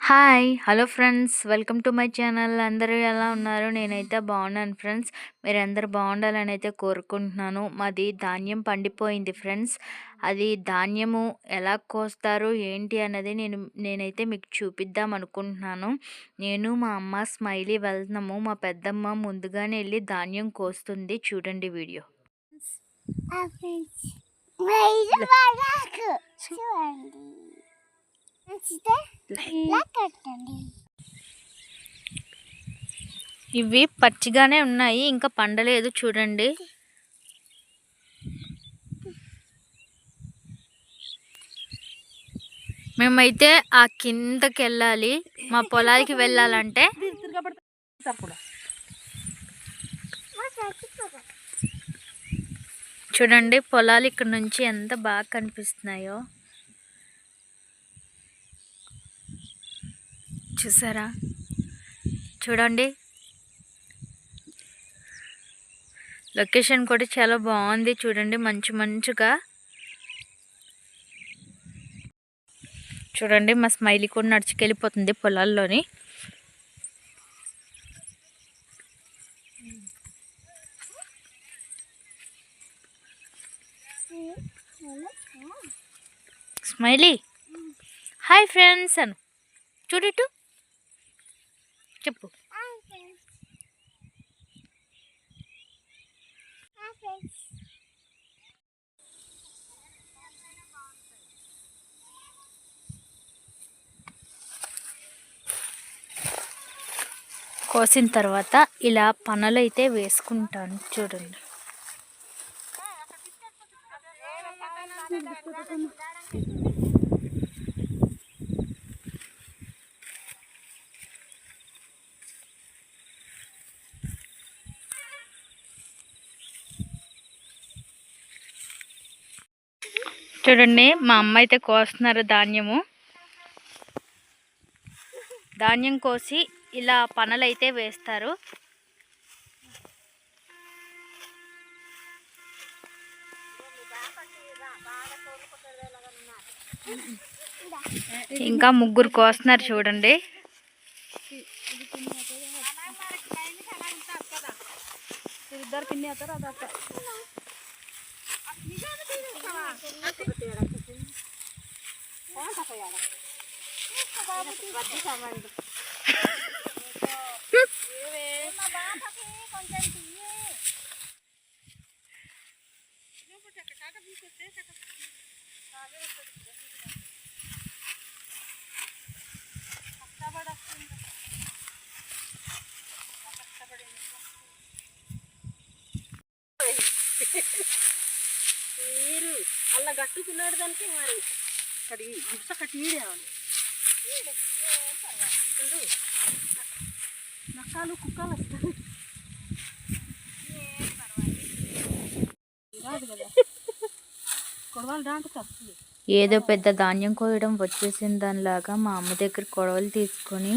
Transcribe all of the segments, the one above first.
Hi hello friends welcome to my channel అందరూ ఎలా ఉన్నారు? నేనైతే బాగున్నాను ఫ్రెండ్స్ మీరందరూ బాగుండాలని అయితే కోరుకుంటున్నాను. మాది ధాన్యం పండిపోయింది ఫ్రెండ్స్ అది ధాన్యము ఎలా కోస్తారు ఏంటి అన్నది నేను నేనైతే మీకు చూపిద్దాం అనుకుంటున్నాను. నేను మా అమ్మ స్మైలీ వెళ్తున్నాము. మా పెద్దమ్మ ముందుగానే వెళ్ళి ధాన్యం కోస్తుంది. చూడండి వీడియో. చూడండి నచ్చితే లైక్ కొట్టండి ఇవి పచ్చిగానే ఉన్నాయి ఇంకా పండలేదు చూడండి. మేమైతే ఆ కిందకి వెళ్ళాలి మా పొలాలకి వెళ్ళాలంటే. చూడండి పొలాలు ఇక్కడ నుంచి ఎంత బాగా కనిపిస్తున్నాయో. చూసారా? చూడండి. లొకేషన్ కూడా చాలా బాగుంది చూడండి మంచి మంచిగా. చూడండి మా స్మైలీ కూడా నడుచుకెళ్ళిపోతుంది పొలాల్లోని. స్మైలీ. Hi friends Anu. చూడటం చెప్పు కోసిన తర్వాత ఇలా పనులు అయితే వేసుకుంటాను చూడండి Thank you. చూడండి మా అమ్మ అయితే కోస్తున్నారు ధాన్యము. ధాన్యం కోసి ఇలా పనులు అయితే వేస్తారు. ఇంకా ముగ్గురు కోస్తున్నారు చూడండి. ఇద్దరు Gracias. గట్టుకున్నాడు దానికి మరి. కడిగి ఇసుక కట్టి ఈడేవాళ్ళు చూడు. నక్కలు కుక్కలు వస్తాయి ఏదో పెద్ద ధాన్యం కోయడం వచ్చేసిన దానిలాగా మా అమ్మ దగ్గర కొడవలు తీసుకొని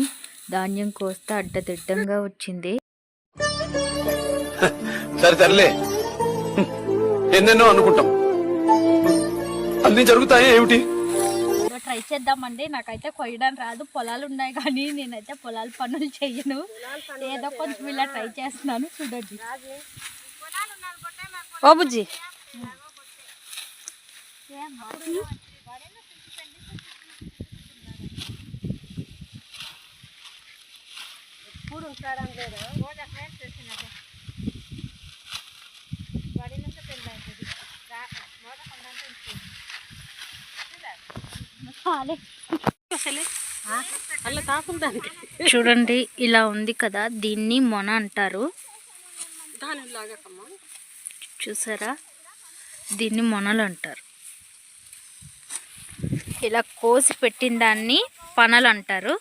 ధాన్యం కోస్తే అడ్డదిడ్డంగా వచ్చింది. సరే సర్లే. ఎన్నెన్నో అనుకుంటాం. అన్ని జరుగుతాయి ఏమిటి? ట్రై చేద్దామండి. నాకైతే కొయ్యడానికి రాదు. పొలాలు ఉన్నాయి కానీ నేనైతే పొలాల పనులు చెయ్యను. ఏదో కొంచెం ఇలా ట్రై చేస్తున్నాను. చూడండి. ఓ బుజ్జి. ఎప్పుడు ఉంటాడని లేదు చూడండి ఇలా ఉంది కదా దీన్ని మొన అంటారు. చూసారా? దీన్ని మొనలు అంటారు. ఇలా కోసి పెట్టిన దాన్ని పనలు అంటారు.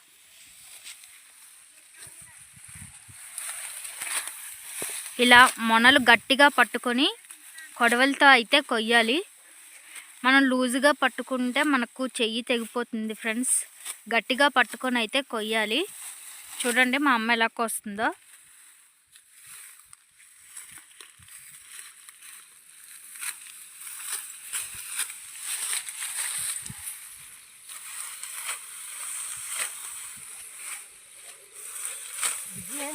ఇలా మొనలు గట్టిగా పట్టుకొని కొడవలతో అయితే కొయ్యాలి. మనం లూజుగా పట్టుకుంటే మనకు చెయ్యి తెగిపోతుంది ఫ్రెండ్స్. గట్టిగా పట్టుకొని అయితే కొయ్యాలి. చూడండి మా అమ్మ ఎలా కోస్తుందో.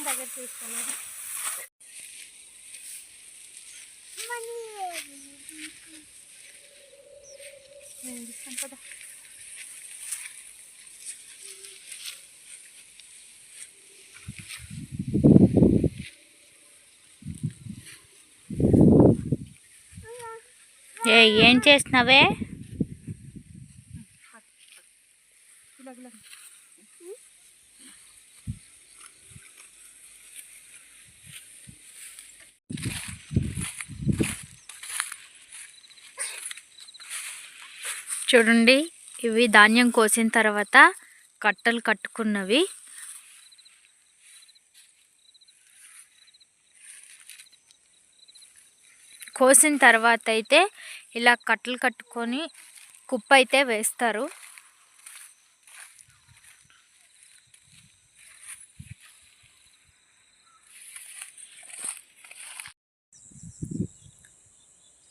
దగ్గర తీసుకున్నాను నేను ఇస్తాను కదా ఏ ఏం చేసినావే ఇలా ఇలా చూడండి. ఇవి ధాన్యం కోసిన తర్వాత కట్టలు కట్టుకున్నవి. కోసిన తర్వాత అయితే ఇలా కట్టలు కట్టుకొని కుప్ప అయితే వేస్తారు.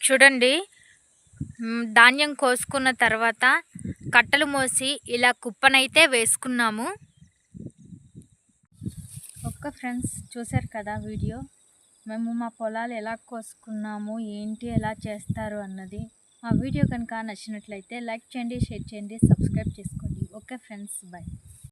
చూడండి. ధాన్యం కోసుకున్న తర్వాత కట్టలు మోసి ఇలా కుప్పనైతే వేసుకున్నాము. ఒక్క ఫ్రెండ్స్ చూశారు కదా వీడియో? మేము మా పొలాలు ఎలా కోసుకున్నాము ఏంటి ఎలా చేస్తారు అన్నది. మా వీడియో కనుక నచ్చినట్లయితే లైక్ చేయండి షేర్ చేయండి సబ్స్క్రైబ్ చేసుకోండి. Okay friends bye.